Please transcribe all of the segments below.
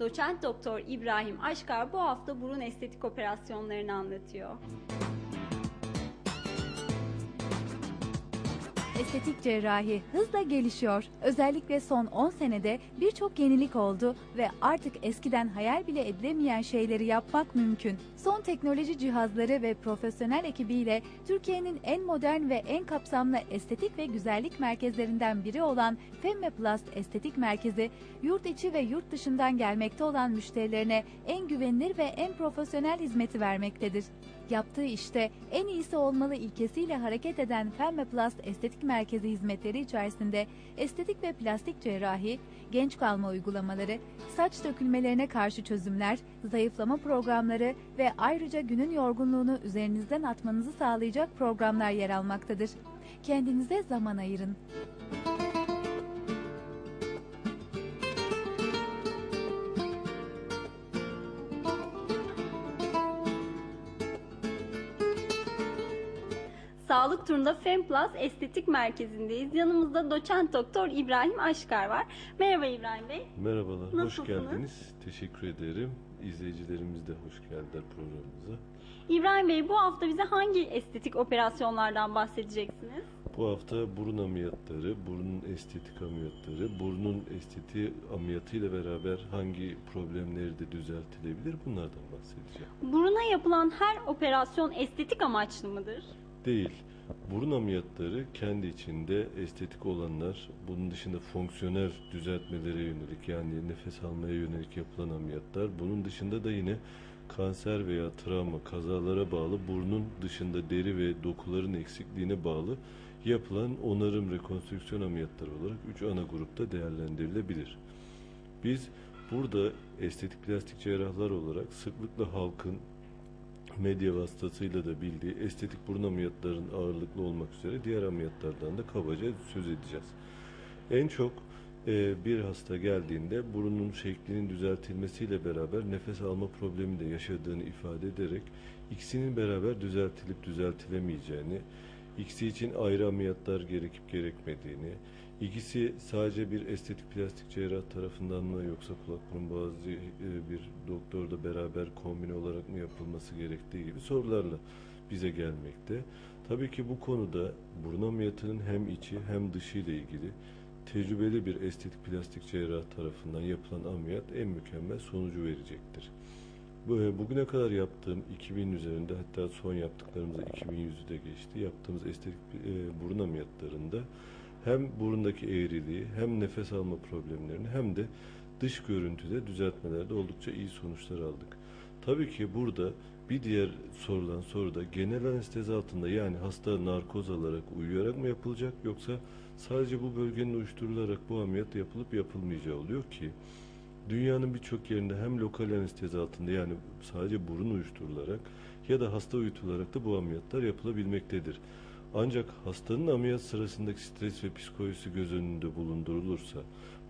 Doçent Doktor İbrahim Aşkar bu hafta burun estetik operasyonlarını anlatıyor. Estetik cerrahi hızla gelişiyor. Özellikle son 10 senede birçok yenilik oldu ve artık eskiden hayal bile edilemeyen şeyleri yapmak mümkün. Son teknoloji cihazları ve profesyonel ekibiyle Türkiye'nin en modern ve en kapsamlı estetik ve güzellik merkezlerinden biri olan Femmeplast Estetik Merkezi, yurt içi ve yurt dışından gelmekte olan müşterilerine en güvenilir ve en profesyonel hizmeti vermektedir. Yaptığı işte en iyisi olmalı ilkesiyle hareket eden Femmeplast Estetik Merkezi hizmetleri içerisinde estetik ve plastik cerrahi, genç kalma uygulamaları, saç dökülmelerine karşı çözümler, zayıflama programları ve ayrıca günün yorgunluğunu üzerinizden atmanızı sağlayacak programlar yer almaktadır. Kendinize zaman ayırın. Sağlık turunda Femplus Estetik Merkezi'ndeyiz. Yanımızda doçent doktor İbrahim Aşkar var. Merhaba İbrahim Bey. Merhabalar, hoş Nasılsınız? geldiniz. Teşekkür ederim. İzleyicilerimiz de hoş geldiler programımıza. İbrahim Bey bu hafta bize hangi estetik operasyonlardan bahsedeceksiniz? Bu hafta burun ameliyatları, burun estetik ameliyatları, burnun estetiği ameliyatıyla beraber hangi problemleri de düzeltilebilir bunlardan bahsedeceğim. Buruna yapılan her operasyon estetik amaçlı mıdır? Değil. Burun ameliyatları kendi içinde estetik olanlar, bunun dışında fonksiyonel düzeltmelere yönelik yani nefes almaya yönelik yapılan ameliyatlar. Bunun dışında da yine kanser veya travma, kazalara bağlı burnun dışında deri ve dokuların eksikliğine bağlı yapılan onarım, rekonstrüksiyon ameliyatları olarak üç ana grupta değerlendirilebilir. Biz burada estetik plastik cerrahlar olarak sıklıkla halkın medya vasıtasıyla da bildiği estetik burun ameliyatlarının ağırlıklı olmak üzere diğer ameliyatlardan da kabaca söz edeceğiz. En çok e, bir hasta geldiğinde burunun şeklinin düzeltilmesiyle beraber nefes alma problemi de yaşadığını ifade ederek ikisinin beraber düzeltilip düzeltilemeyeceğini, ikisi için ayrı ameliyatlar gerekip gerekmediğini, ikisi sadece bir estetik plastik cerrah tarafından mı yoksa kulak burun boğazı e, bir doktorda beraber kombine olarak mı yapılması gerektiği gibi sorularla bize gelmekte. Tabii ki bu konuda burun ameliyatının hem içi hem dışı ile ilgili tecrübeli bir estetik plastik cerrah tarafından yapılan ameliyat en mükemmel sonucu verecektir. Bu- Bugüne kadar yaptığım 2000 üzerinde hatta son yaptıklarımızda 2100'ü de geçti. Yaptığımız estetik e, burun ameliyatlarında hem burundaki eğriliği hem nefes alma problemlerini hem de dış görüntüde düzeltmelerde oldukça iyi sonuçlar aldık. Tabii ki burada bir diğer sorulan soru da genel anestezi altında yani hasta narkoz alarak uyuyarak mı yapılacak yoksa sadece bu bölgenin uyuşturularak bu ameliyat yapılıp yapılmayacağı oluyor ki Dünyanın birçok yerinde hem lokal anestezi altında yani sadece burun uyuşturularak ya da hasta uyutularak da bu ameliyatlar yapılabilmektedir. Ancak hastanın ameliyat sırasındaki stres ve psikolojisi göz önünde bulundurulursa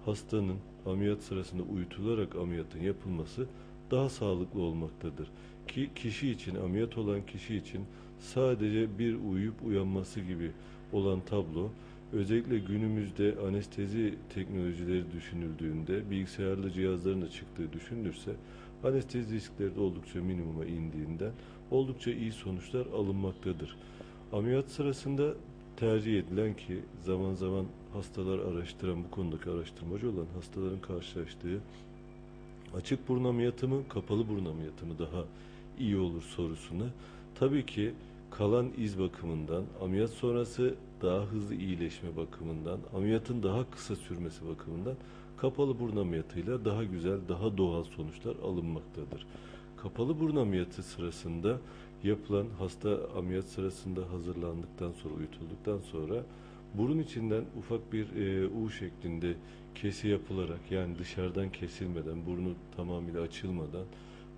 hastanın ameliyat sırasında uyutularak ameliyatın yapılması daha sağlıklı olmaktadır. Ki kişi için ameliyat olan kişi için sadece bir uyuyup uyanması gibi olan tablo Özellikle günümüzde anestezi teknolojileri düşünüldüğünde bilgisayarlı cihazların da çıktığı düşünülürse anestezi riskleri de oldukça minimuma indiğinden oldukça iyi sonuçlar alınmaktadır. Ameliyat sırasında tercih edilen ki zaman zaman hastalar araştıran bu konudaki araştırmacı olan hastaların karşılaştığı açık burun ameliyatı mı kapalı burun ameliyatı mı daha iyi olur sorusuna tabii ki kalan iz bakımından, ameliyat sonrası daha hızlı iyileşme bakımından, ameliyatın daha kısa sürmesi bakımından kapalı burun ameliyatıyla daha güzel, daha doğal sonuçlar alınmaktadır. Kapalı burun ameliyatı sırasında yapılan hasta ameliyat sırasında hazırlandıktan sonra, uyutulduktan sonra burun içinden ufak bir e, U şeklinde kesi yapılarak yani dışarıdan kesilmeden, burnu tamamıyla açılmadan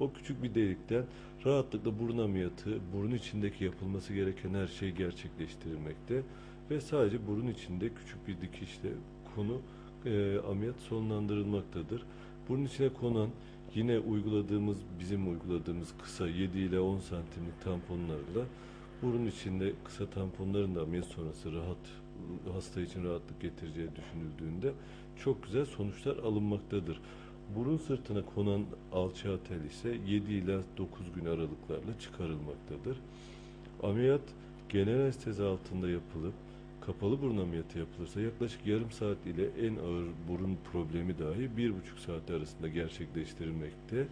o küçük bir delikten rahatlıkla burun ameliyatı, burun içindeki yapılması gereken her şey gerçekleştirilmekte ve sadece burun içinde küçük bir dikişle konu e, ameliyat sonlandırılmaktadır. Burun içine konan yine uyguladığımız, bizim uyguladığımız kısa 7 ile 10 santimlik tamponlarla burun içinde kısa tamponların da ameliyat sonrası rahat hasta için rahatlık getireceği düşünüldüğünde çok güzel sonuçlar alınmaktadır. Burun sırtına konan alçığa tel ise 7 ila 9 gün aralıklarla çıkarılmaktadır. Ameliyat genel anestezi altında yapılıp kapalı burun ameliyatı yapılırsa yaklaşık yarım saat ile en ağır burun problemi dahi bir buçuk saat arasında gerçekleştirilmekte.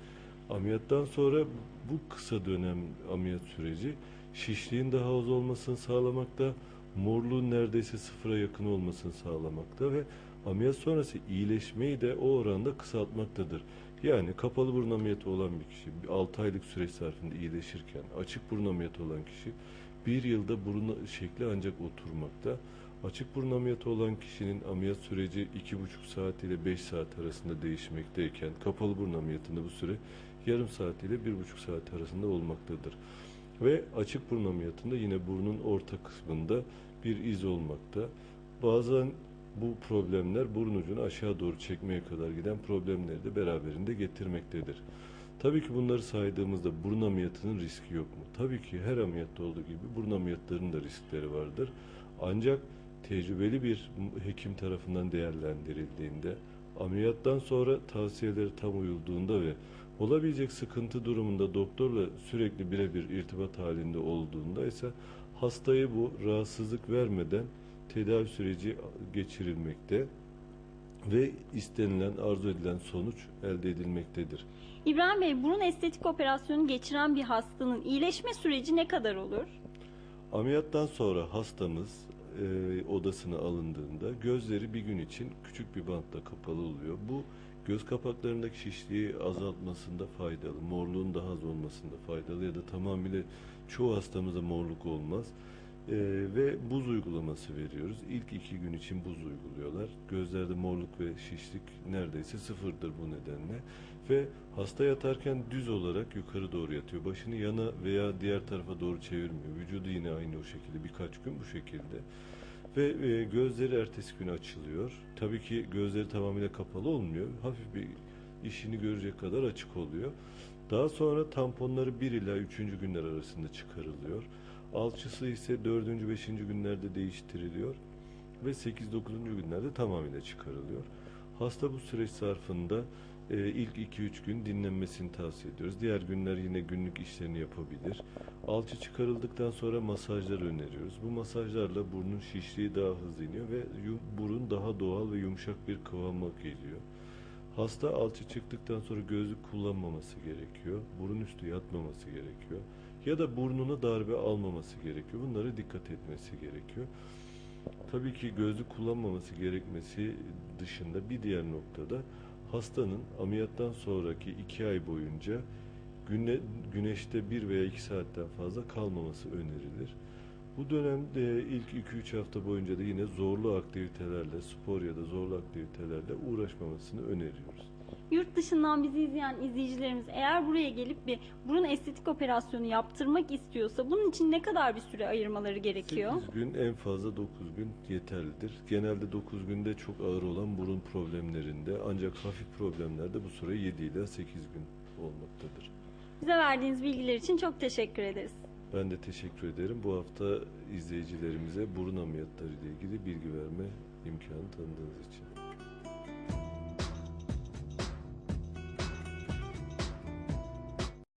Ameliyattan sonra bu kısa dönem ameliyat süreci şişliğin daha az olmasını sağlamakta, morluğun neredeyse sıfıra yakın olmasını sağlamakta ve ameliyat sonrası iyileşmeyi de o oranda kısaltmaktadır. Yani kapalı burun ameliyatı olan bir kişi 6 aylık süreç zarfında iyileşirken açık burun ameliyatı olan kişi bir yılda burun şekli ancak oturmakta. Açık burun ameliyatı olan kişinin ameliyat süreci 2,5 saat ile 5 saat arasında değişmekteyken kapalı burun ameliyatında bu süre yarım saat ile 1,5 saat arasında olmaktadır. Ve açık burun ameliyatında yine burnun orta kısmında bir iz olmakta. Bazen bu problemler burun ucunu aşağı doğru çekmeye kadar giden problemleri de beraberinde getirmektedir. Tabii ki bunları saydığımızda burun ameliyatının riski yok mu? Tabii ki her ameliyatta olduğu gibi burun ameliyatlarının da riskleri vardır. Ancak tecrübeli bir hekim tarafından değerlendirildiğinde, ameliyattan sonra tavsiyeleri tam uyulduğunda ve olabilecek sıkıntı durumunda doktorla sürekli birebir irtibat halinde olduğunda ise hastaya bu rahatsızlık vermeden tedavi süreci geçirilmekte ve istenilen, arzu edilen sonuç elde edilmektedir. İbrahim Bey, burun estetik operasyonu geçiren bir hastanın iyileşme süreci ne kadar olur? Ameliyattan sonra hastamız e, odasına alındığında gözleri bir gün için küçük bir bantla kapalı oluyor. Bu göz kapaklarındaki şişliği azaltmasında faydalı, morluğun daha az olmasında faydalı ya da tamamıyla çoğu hastamıza morluk olmaz. E, ve buz uygulaması veriyoruz. İlk iki gün için buz uyguluyorlar. Gözlerde morluk ve şişlik neredeyse sıfırdır bu nedenle. Ve hasta yatarken düz olarak yukarı doğru yatıyor. Başını yana veya diğer tarafa doğru çevirmiyor. Vücudu yine aynı o şekilde birkaç gün bu şekilde. Ve e, gözleri ertesi gün açılıyor. Tabii ki gözleri tamamıyla kapalı olmuyor. Hafif bir işini görecek kadar açık oluyor. Daha sonra tamponları 1 ila 3. günler arasında çıkarılıyor. Alçısı ise 4. 5. günlerde değiştiriliyor ve 8-9. günlerde tamamıyla çıkarılıyor. Hasta bu süreç zarfında e, ilk 2-3 gün dinlenmesini tavsiye ediyoruz. Diğer günler yine günlük işlerini yapabilir. Alçı çıkarıldıktan sonra masajlar öneriyoruz. Bu masajlarla burnun şişliği daha hızlı iniyor ve burun daha doğal ve yumuşak bir kıvama geliyor. Hasta alçı çıktıktan sonra gözlük kullanmaması gerekiyor. Burun üstü yatmaması gerekiyor. Ya da burnuna darbe almaması gerekiyor. Bunlara dikkat etmesi gerekiyor. Tabii ki gözlük kullanmaması gerekmesi dışında bir diğer noktada hastanın ameliyattan sonraki iki ay boyunca güne, güneşte bir veya iki saatten fazla kalmaması önerilir. Bu dönemde ilk 2-3 hafta boyunca da yine zorlu aktivitelerle, spor ya da zorlu aktivitelerle uğraşmamasını öneriyoruz. Yurt dışından bizi izleyen izleyicilerimiz eğer buraya gelip bir burun estetik operasyonu yaptırmak istiyorsa bunun için ne kadar bir süre ayırmaları gerekiyor? 8 gün en fazla 9 gün yeterlidir. Genelde 9 günde çok ağır olan burun problemlerinde ancak hafif problemlerde bu süre 7 ile 8 gün olmaktadır. Bize verdiğiniz bilgiler için çok teşekkür ederiz. Ben de teşekkür ederim. Bu hafta izleyicilerimize burun ameliyatları ile ilgili bilgi verme imkanı tanıdığınız için.